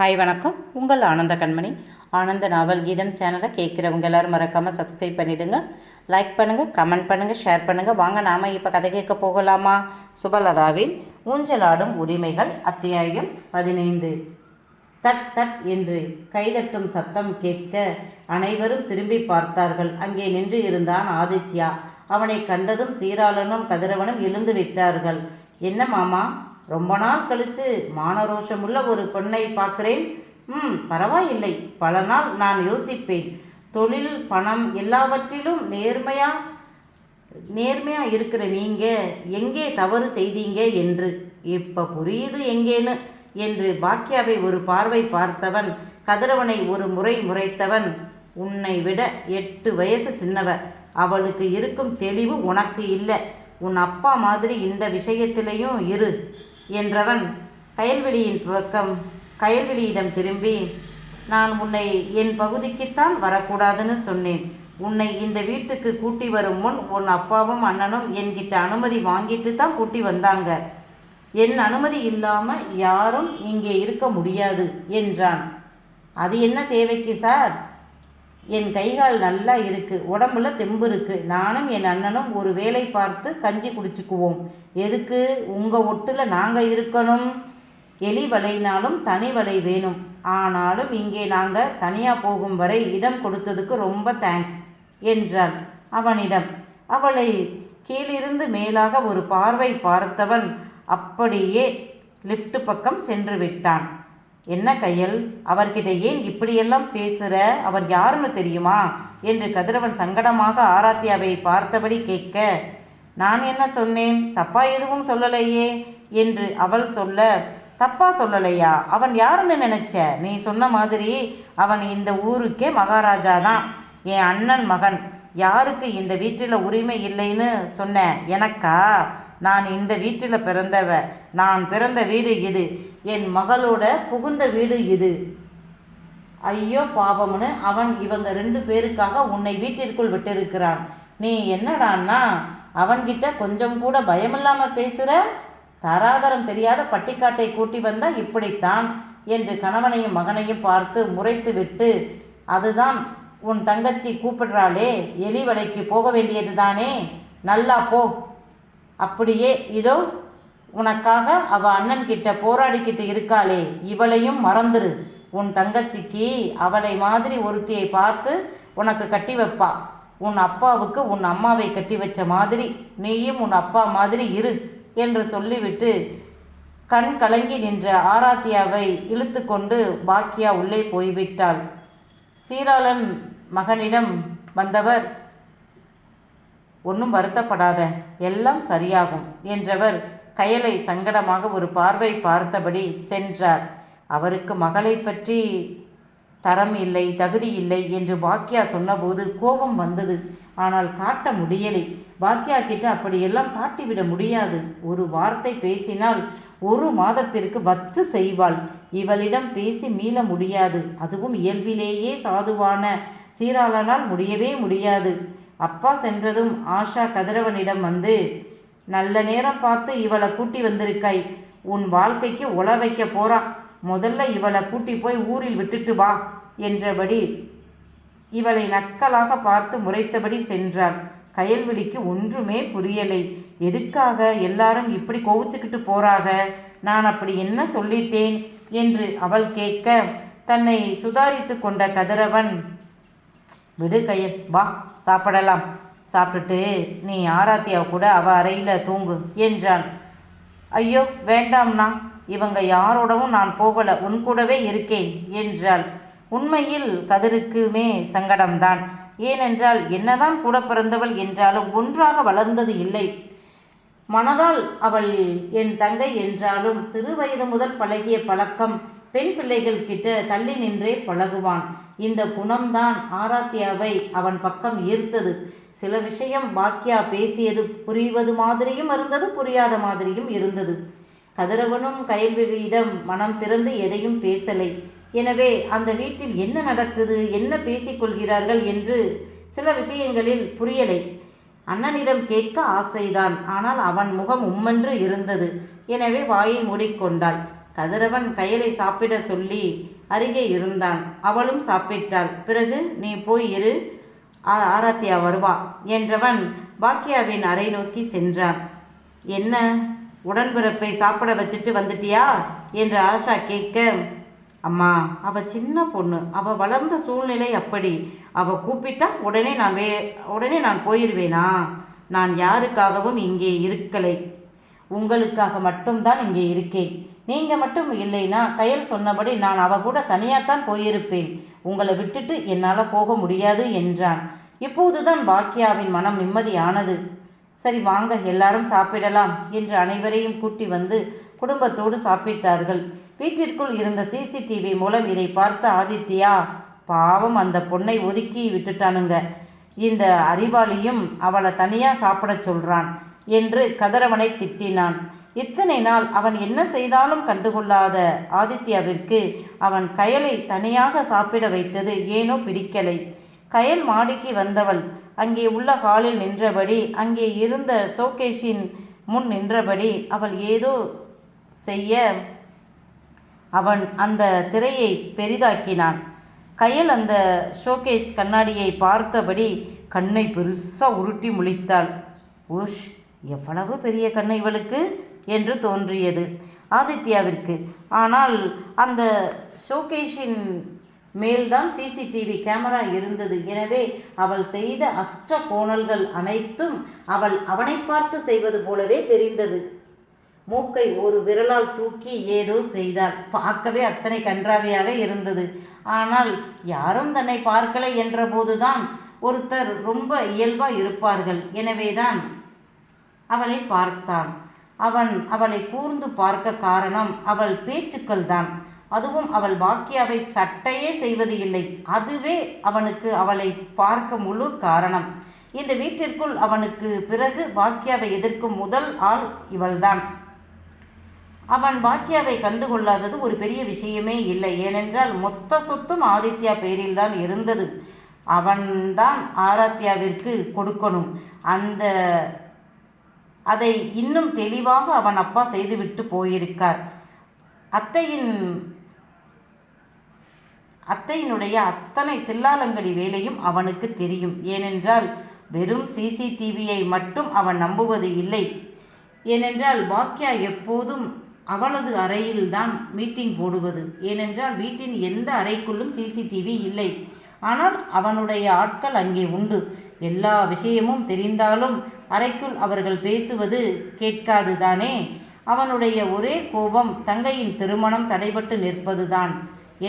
Hi வணக்கம். உங்கள் ஆனந்த கண்மணி. ஆனந்த நாவல் கீதம் சேனலை கேட்குறவங்க எல்லாரும் மறக்காமல் சப்ஸ்கிரைப் பண்ணிவிடுங்க லைக் பண்ணுங்கள் கமெண்ட் பண்ணுங்கள் ஷேர் பண்ணுங்கள் வாங்க நாம் இப்போ கதை கேட்க போகலாமா? சுபலதாவின் ஊஞ்சலாடும் உரிமைகள் அத்தியாயம் பதினைந்து. தட் தட் என்று கைதட்டும் சத்தம் கேட்க அனைவரும் திரும்பி பார்த்தார்கள். அங்கே நின்று இருந்தான் ஆதித்யா. அவனை கண்டதும் சீராளனும் கதிரவனும் எழுந்து விட்டார்கள். என்ன மாமா? ரொம்ப நாள் கழித்து மானரோஷமுள்ள ஒரு பொண்ணை பார்க்கிறேன். ம் பரவாயில்லை. பல நாள் நான் யோசிப்பேன். தொழில் பணம் எல்லாவற்றிலும் நேர்மையா நேர்மையாக இருக்கிற நீங்கள் எங்கே தவறு செய்தீங்க என்று. இப்போ புரியுது எங்கேன்னு? என்று பாக்கியாவை ஒரு பார்வை பார்த்தவன் கதிரவனை ஒரு முறை முறைத்தவன் உன்னை விட எட்டு வயசு சின்னவ. அவளுக்கு இருக்கும் தெளிவு உனக்கு இல்லை. உன் அப்பா மாதிரி இந்த விஷயத்திலையும் இரு. என்றவன் கயல்வெளியின் பக்கம் கயல்வெளியிடம் திரும்பி நான் உன்னை என் பகுதிக்குத்தான் வரக்கூடாதுன்னு சொன்னேன். உன்னை இந்த வீட்டுக்கு கூட்டி வரும் முன் உன் அப்பாவும் அண்ணனும் என்கிட்ட அனுமதி வாங்கிட்டு தான் கூட்டி வந்தாங்க. என் அனுமதி இல்லாமல் யாரும் இங்கே இருக்க முடியாது என்றான். அது என்ன தேவைக்கு சார்? என் கைகால் நல்லா இருக்குது உடம்புல தெம்பு இருக்குது நானும் என் அண்ணனும் ஒரு வேலை பார்த்து கஞ்சி குடிச்சுக்குவோம். எதுக்கு? உங்கள் ஒட்டில் நாங்கள் இருக்கணும். எலி வலைனாலும் தனி வலை வேணும். ஆனாலும் இங்கே நாங்கள் தனியாக போகும் வரை இடம் கொடுத்ததுக்கு ரொம்ப தேங்க்ஸ் என்றாள் அவனிடம். அவளை கீழிருந்து மேலாக ஒரு பார்வை பார்த்தவன் அப்படியே லிஃப்ட் பக்கம் சென்று விட்டான். என்ன கையல்? அவர்கிட்ட ஏன் இப்படியெல்லாம் பேசுற? அவர் யாருன்னு தெரியுமா? என்று கதிரவன் சங்கடமாக ஆராத்தியாவை பார்த்தபடி கேட்க நான் என்ன சொன்னேன்? தப்பா எதுவும் சொல்லலையே? என்று அவள் சொல்ல தப்பா சொல்லலையா? அவன் யாருன்னு நினைச்ச? நீ சொன்ன மாதிரி அவன் இந்த ஊருக்கே மகாராஜா தான். என் அண்ணன் மகன். யாருக்கு இந்த வீட்டில் உரிமை இல்லைன்னு சொன்ன? எனக்கா? நான் இந்த வீட்டில் பிறந்தவ நான் பிறந்த வீடு இது என் மகளோட புகுந்த வீடு இது. ஐயோ பாவம்னு அவன் இவங்க ரெண்டு பேருக்காக உன்னை வீட்டிற்குள் விட்டிருக்கிறான். நீ என்னடான்னா அவன்கிட்ட கொஞ்சம் கூட பயமில்லாம பேசுகிற தராதரம் தெரியாத பட்டிக்காட்டை கூட்டி வந்தா இப்படித்தான் என்று கணவனையும் மகனையும் பார்த்து முறைத்து விட்டு அதுதான் உன் தங்கச்சி கூப்பிடுறாளே எலி வலைக்கு போக வேண்டியது தானே நல்லா போ. அப்படியே இதோ உனக்காக அவ அண்ணன் கிட்ட போராடிக்கிட்டு இருக்காளே இவளையும் மறந்துரு. உன் தங்கச்சிக்கு அவளை மாதிரி ஒருத்தியை பார்த்து உனக்கு கட்டி வைப்பா. உன் அப்பாவுக்கு உன் அம்மாவை கட்டி வச்ச மாதிரி நீயும் உன் அப்பா மாதிரி இரு என்று சொல்லிவிட்டு கண் கலங்கி நின்ற ஆராத்தியாவை இழுத்து கொண்டு பாக்கியா உள்ளே போய்விட்டாள். சீராளன் மகனிடம் வந்தவர் ஒன்றும் வருத்தப்படாத எல்லாம் சரியாகும் என்றவர் கயலை சங்கடமாக ஒரு பார்வை பார்த்தபடி சென்றார். அவருக்கு மகளை பற்றி தரம் இல்லை தகுதி இல்லை என்று பாக்கியா சொன்னபோது கோபம் வந்தது. ஆனால் காட்ட முடியலை. பாக்கியா கிட்ட அப்படியெல்லாம் காட்டிவிட முடியாது. ஒரு வார்த்தை பேசினால் ஒரு மாதத்திற்கு வச்சு செய்வாள். இவளிடம் பேசி மீள முடியாது. அதுவும் இயல்பிலேயே சாதுவான சீராளனால் முடியவே முடியாது. அப்பா சென்றதும் ஆஷா கதிரவனிடம் வந்து நல்ல நேரம் பார்த்து இவளை கூட்டி வந்திருக்காய். உன் வாழ்க்கைக்கு உல வைக்க போறா. முதல்ல இவளை கூட்டி போய் ஊரில் விட்டுட்டு வா என்றபடி இவளை நக்கலாக பார்த்து முறைத்தபடி சென்றாள். கயல்விழிக்கு ஒன்றுமே புரியலை. எதுக்காக எல்லாரும் இப்படி கோவிச்சுக்கிட்டு போறாக? நான் அப்படி என்ன சொல்லிட்டேன்? என்று அவள் கேட்க தன்னை சுதாரித்து கொண்ட கதிரவன் விடு கையன் வா சாப்பிடலாம். சாப்பிட்டுட்டு நீ ஆராத்தியா கூட அவ அறையில் தூங்கு என்றான். ஐயோ வேண்டாம்னா. இவங்க யாரோடவும் நான் போகல உன் கூடவே இருக்கேன் என்றாள். உண்மையில் கதிருக்குமே சங்கடம்தான். ஏனென்றால் என்னதான் கூட பிறந்தவள் என்றாலும் ஒன்றாக வளர்ந்தது இல்லை. மனதால் அவள் என் தங்கை என்றாலும் சிறு வயது முதல் பழகிய பழக்கம் பெண் பிள்ளைகள் கிட்ட தள்ளி நின்றே பழகுவான். இந்த குணம்தான் ஆராத்தியாவை அவன் பக்கம் ஈர்த்தது. சில விஷயம் பாக்கியா பேசியது புரிவது மாதிரியும் இருந்தது புரியாத மாதிரியும் இருந்தது. கதிரவனும் கயல்விழியிடம் மனம் திறந்து எதையும் பேசலை. எனவே அந்த வீட்டில் என்ன நடக்குது என்ன பேசிக்கொள்கிறார்கள் என்று சில விஷயங்களில் புரியலை. அண்ணனிடம் கேட்க ஆசைதான் ஆனால் அவன் முகம் உம்மென்று இருந்தது. எனவே வாயை மூடிக்கொண்டாள். கதிரவன் கயலை சாப்பிட சொல்லி அருகே இருந்தான். அவளும் சாப்பிட்டாள். பிறகு நீ போய் இரு. ஆராத்தியா வருவா. என்றவன் பாக்கியாவின் அறை நோக்கி சென்றான். என்ன? உடன்பிறப்பை சாப்பிட வச்சுட்டு வந்துட்டியா? என்று ஆஷா கேட்க அம்மா அவ சின்ன பொண்ணு. அவ வளர்ந்த சூழ்நிலை அப்படி. அவ கூப்பிட்டா உடனே நான் வே உடனே நான் போயிடுவேனா நான் யாருக்காகவும் இங்கே இருக்கலை. உங்களுக்காக மட்டும்தான் இங்கே இருக்கேன். நீங்க மட்டும் இல்லைனா கயல் சொன்னபடி நான் அவ கூட தனியாத்தான் போயிருப்பேன். உங்களை விட்டுட்டு என்னால் போக முடியாது என்றான். இப்போதுதான் பாக்கியாவின் மனம் நிம்மதியானது. சரி வாங்க எல்லாரும் சாப்பிடலாம் என்று அனைவரையும் கூட்டி வந்து குடும்பத்தோடு சாப்பிட்டார்கள். வீட்டிற்குள் இருந்த சிசிடிவி மூலம் இதை பார்த்த ஆதித்யா பாவம் அந்த பொண்ணை ஒதுக்கி விட்டுட்டானுங்க. இந்த அறிவாளியும் அவளை தனியாக சாப்பிடச் சொல்கிறான் என்று கதிரவனை திட்டினான். இத்தனை நாள் அவன் என்ன செய்தாலும் கண்டுகொள்ளாத ஆதித்யாவிற்கு அவன் கயலை தனியாக சாப்பிட வைத்தது ஏனோ பிடிக்கலை. கயல் மாடிக்கு வந்தவள். அங்கே உள்ள ஹாலில் நின்றபடி அங்கே இருந்த ஷோகேஷின் முன் நின்றபடி அவள் ஏதோ செய்ய அவன் அந்த திரையை பெரிதாக்கினான். கையில் அந்த ஷோகேஸ் கண்ணாடியை பார்த்தபடி கண்ணை பெருசாக உருட்டி முழித்தாள். உஷ் எவ்வளவு பெரிய கண்ணை இவளுக்கு? என்று தோன்றியது ஆதித்யாவிற்கு. ஆனால் அந்த ஷோகேஷின் மேல்தான் சிசிடிவி கேமரா இருந்தது. எனவே அவள் செய்த அஷ்ட கோணல்கள் அனைத்தும் அவள் அவனை பார்த்து செய்வது போலவே தெரிந்தது. மூக்கை ஒரு விரலால் தூக்கி ஏதோ செய்தாள். பார்க்கவே அத்தனை கன்றாவியாக இருந்தது. ஆனால் யாரும் தன்னை பார்க்கலை என்றபோதுதான் ஒருத்தர் ரொம்ப இயல்பாக இருப்பார்கள். எனவேதான் அவளை பார்த்தான். அவன் அவளை கூர்ந்து பார்க்க காரணம் அவள் பேச்சுக்கள் தான் அதுவும் அவள் பாக்கியாவை சட்டையே செய்வது இல்லை. அதுவே அவனுக்கு அவளை பார்க்க முழு காரணம். இந்த வீட்டிற்குள் அவனுக்கு பிறகு பாக்கியாவை எதிர்க்கும் முதல் ஆள் இவள்தான். அவன் பாக்கியாவை கண்டுகொள்ளாதது ஒரு பெரிய விஷயமே இல்லை. ஏனென்றால் மொத்த சொத்தும் ஆதித்யா பேரில்தான் இருந்தது. அவன்தான் ஆராத்யாவிற்கு கொடுக்கணும். அந்த அதை இன்னும் தெளிவாக அவன் அப்பா செய்துவிட்டு போயிருக்கார். அத்தையின் அத்தையினுடைய அத்தனை தில்லாலங்கடி வேலையும் அவனுக்கு தெரியும். ஏனென்றால் வெறும் சிசிடிவியை மட்டும் அவன் நம்புவது இல்லை. ஏனென்றால் பாக்கியா எப்போதும் அவளது அறையில்தான் மீட்டிங் போடுவது. ஏனென்றால் வீட்டின் எந்த அறைக்குள்ளும் சிசிடிவி இல்லை. ஆனால் அவனுடைய ஆட்கள் அங்கே உண்டு. எல்லா விஷயமும் தெரிந்தாலும் அறைக்குள் அவர்கள் பேசுவது கேட்காதுதானே? அவனுடைய ஒரே கோபம் தங்கையின் திருமணம் தடைபட்டு நிற்பதுதான்.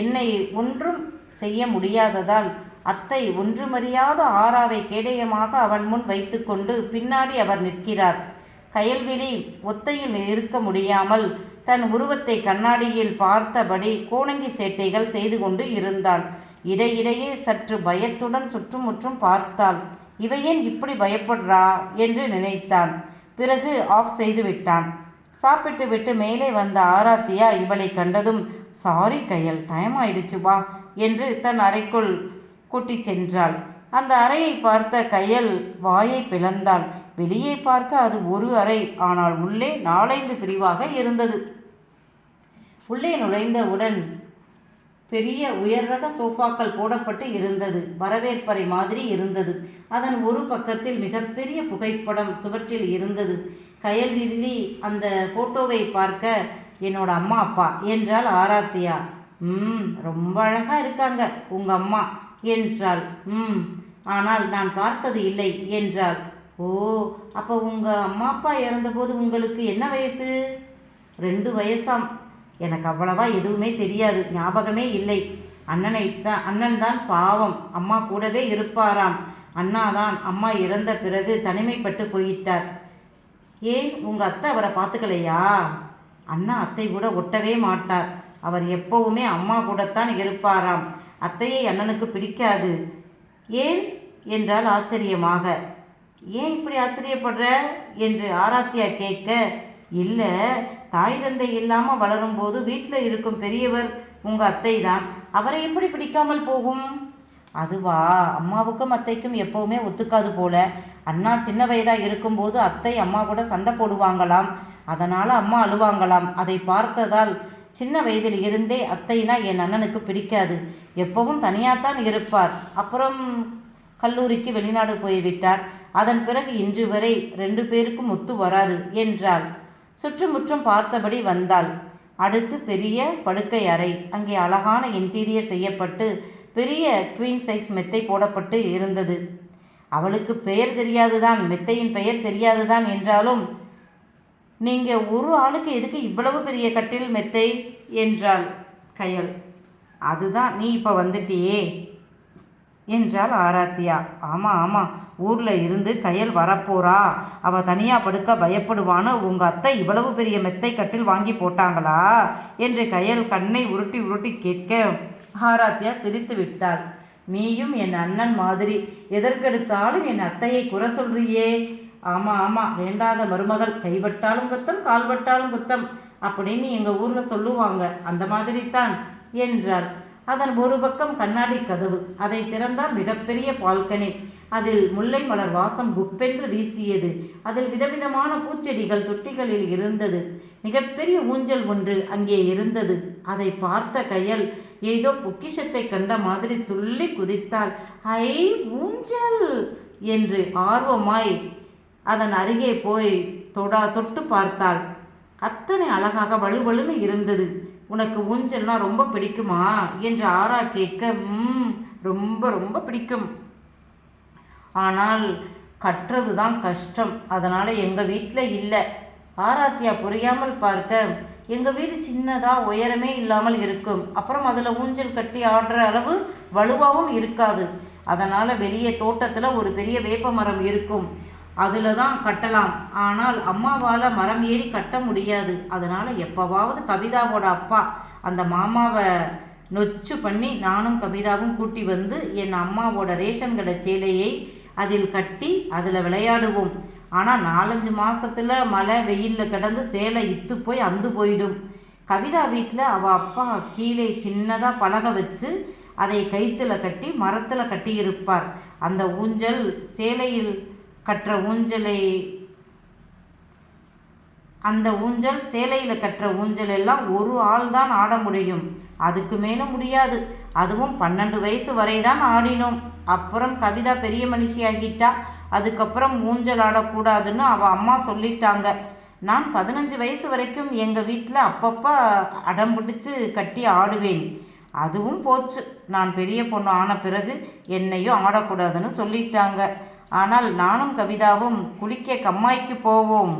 என்னை ஒன்றும் செய்ய முடியாததால் அத்தை ஒன்றுமறியாத ஆறாவை கேடயமாக அவன் முன் வைத்துக்கொண்டு பின்னாடி அவர் நிற்கிறார். கயல்விழி ஒத்தையில் இருக்க முடியாமல் தன் உருவத்தை கண்ணாடியில் பார்த்தபடி கோணங்கி சேட்டைகள் செய்து கொண்டு இருந்தாள். இடையிடையே சற்று பயத்துடன் சுற்றுமுற்றும் பார்த்தாள். இவ ஏன் இப்படி பயப்படுறா? என்று நினைத்தான். பிறகு ஆஃப் செய்து விட்டான் சாப்பிட்டு விட்டு மேலே வந்த ஆராத்தியா இவளை கண்டதும் சாரி கையல் டைம் ஆயிடுச்சு வா என்று தன் அறைக்குள் கூட்டிச் சென்றாள். அந்த அறையை பார்த்த கையல் வாயை பிளந்தாள். வெளியே பார்க்க அது ஒரு அறை ஆனால் உள்ளே நாலைந்து பிரிவாக இருந்தது. உள்ளே நுழைந்தவுடன் பெரிய உயர்ரக சோஃபாக்கள் போடப்பட்டு இருந்தது. வரவேற்பறை மாதிரி இருந்தது. அதன் ஒரு பக்கத்தில் மிகப்பெரிய புகைப்படம் சுவற்றில் இருந்தது. கயல்வில்லி அந்த ஃபோட்டோவை பார்க்க என்னோட அம்மா அப்பா என்றாள் ஆராத்தியா. ம் ரொம்ப அழகாக இருக்காங்க உங்கள் அம்மா என்றாள். ம் ஆனால் நான் பார்த்தது இல்லை என்றாள். ஓ அப்போ உங்கள் அம்மா அப்பா இறந்தபோது உங்களுக்கு என்ன வயசு? ரெண்டு வயசாம். எனக்கு அவ்வளவா எதுவுமே தெரியாது ஞாபகமே இல்லை. அண்ணனை தான் அண்ணன் தான் பாவம் அம்மா கூடவே இருப்பாராம். அண்ணா தான் அம்மா இறந்த பிறகு தனிமைப்பட்டு போயிட்டார். ஏன் உங்கள் அத்தை அவரை பார்த்துக்கலையா? அண்ணா அத்தை கூட ஒட்டவே மாட்டார். அவர் எப்பவுமே அம்மா கூடத்தான் இருப்பாராம். அத்தையை அண்ணனுக்கு பிடிக்காது. ஏன் என்றால் ஆச்சரியமாக. ஏன் இப்படி ஆச்சரியப்படுற? என்று ஆராத்தியா கேட்க இல்லை தாய் தந்தை இல்லாமல் வளரும்போது வீட்டில் இருக்கும் பெரியவர் உங்கள் அத்தை தான் அவரை எப்படி பிடிக்காமல் போகும்? அதுவா அம்மாவுக்கும் அத்தைக்கும் எப்போவுமே ஒத்துக்காது போல. அண்ணா சின்ன வயதாக இருக்கும்போது அத்தை அம்மா கூட சண்டை போடுவாங்களாம். அதனால் அம்மா அழுவாங்களாம். அதை பார்த்ததால் சின்ன வயதில் இருந்தே அத்தைனா என் அண்ணனுக்கு பிடிக்காது. எப்பவும் தனியாகத்தான் இருப்பார். அப்புறம் கல்லூரிக்கு வெளிநாடு போய்விட்டார். அதன் பிறகு இன்று வரை ரெண்டு பேருக்கும் ஒத்து வராது என்றாள். சுற்றுமுற்றும் பார்த்தபடி வந்தாள். அடுத்து பெரிய படுக்கை அறை. அங்கே அழகான இன்டீரியர் செய்யப்பட்டு பெரிய குவீன் சைஸ் மெத்தை போடப்பட்டு இருந்தது. அவளுக்கு பெயர் தெரியாதுதான். மெத்தையின் பெயர் தெரியாதுதான் என்றாலும் நீங்கள் ஒரு ஆளுக்கு எதுக்கு இவ்வளவு பெரிய கட்டில் மெத்தை? என்றாள் கயல். அதுதான் நீ இப்போ வந்துட்டியே. என்றாள் ஆராத்தியா. ஆமாம் ஆமாம் ஊரில் இருந்து கையல் வரப்போறா. அவள் தனியாக படுக்க பயப்படுவான்னு உங்கள் அத்தை இவ்வளவு பெரிய மெத்தை கட்டில் வாங்கி போட்டாங்களா? என்று கையல் கண்ணை உருட்டி உருட்டி கேட்க ஆராத்தியா சிரித்து விட்டாள். நீயும் என் அண்ணன் மாதிரி எதற்கெடுத்தாலும் என் அத்தையை குறை சொல்றியே. ஆமாம் ஆமாம் வேண்டாத மருமகள் கைவட்டாலும் குத்தம் கால்வட்டாலும் குத்தம். அப்படின்னு எங்கள் ஊரில் சொல்லுவாங்க. அந்த மாதிரி தான் என்றாள். அதன் ஒரு பக்கம் கண்ணாடி கதவு. அதை திறந்தால் மிகப்பெரிய பால்கனி. அதில் முல்லை மலர் வாசம் குப்பென்று வீசியது. அதில் விதவிதமான பூச்செடிகள் தொட்டிகளில் இருந்தது. மிகப்பெரிய ஊஞ்சல் ஒன்று அங்கே இருந்தது. அதை பார்த்த கையல் ஏதோ பொக்கிஷத்தை கண்ட மாதிரி துள்ளி குதித்தாள். ஐ ஊஞ்சல்! என்று ஆர்வமாய் அதன் அருகே போய் தொடா தொட்டு பார்த்தாள். அத்தனை அழகாக வலுவலுன்னு இருந்தது. உனக்கு ஊஞ்சல்னா ரொம்ப பிடிக்குமா? என்று ஆரா கேட்க ம் ரொம்ப ரொம்ப பிடிக்கும். ஆனால் கட்டுறது தான் கஷ்டம். அதனால் எங்கள் வீட்டில் இல்லை. ஆராத்தியா புரியாமல் பார்க்க எங்கள் வீடு சின்னதாக உயரமே இல்லாமல் இருக்கும். அப்புறம் அதில் ஊஞ்சல் கட்டி ஆடுற அளவு வலுவாகவும் இருக்காது. அதனால் வெளியே தோட்டத்தில் ஒரு பெரிய வேப்ப மரம் இருக்கும். அதில் தான் கட்டலாம். ஆனால் அம்மாவால் மரம் ஏறி கட்ட முடியாது. அதனால் எப்போவாவது கவிதாவோட அப்பா அந்த மாமாவை நொச்சு பண்ணி நானும் கவிதாவும் கூட்டி வந்து என் அம்மாவோட ரேஷன் கடை சேலையை அதில் கட்டி அதில் விளையாடுவோம். ஆனால் நாலஞ்சு மாதத்தில் மழை வெயிலில் கிடந்து சேலை இத்து போய் அந்து போயிடும். கவிதா வீட்டில் அவள் அப்பா கீழே சின்னதாக பலகை வச்சு அதை கயிற்றுல கட்டி மரத்தில் கட்டியிருப்பார். அந்த ஊஞ்சல் சேலையில் கற்ற ஊஞ்சலை. அந்த ஊஞ்சல் சேலையில் கற்ற ஊஞ்சல் எல்லாம் ஒரு ஆள் தான் ஆட முடியும். அதுக்கு மேலே முடியாது. அதுவும் பன்னெண்டு வயசு வரை தான் ஆடினோம். அப்புறம் கவிதா பெரிய மனுஷியாகிட்டா. அதுக்கப்புறம் ஊஞ்சல் ஆடக்கூடாதுன்னு அவள் அம்மா சொல்லிட்டாங்க. நான் பதினஞ்சு வயசு வரைக்கும் எங்கள் வீட்டில் அப்பப்போ அடம் பிடிச்சு கட்டி ஆடுவேன். அதுவும் போச்சு. நான் பெரிய பொண்ணு ஆன பிறகு என்னையும் ஆடக்கூடாதுன்னு சொல்லிட்டாங்க. ஆனால் நானும் கவிதாவும் குளிக்க கம்மாய்க்கு போவோம்.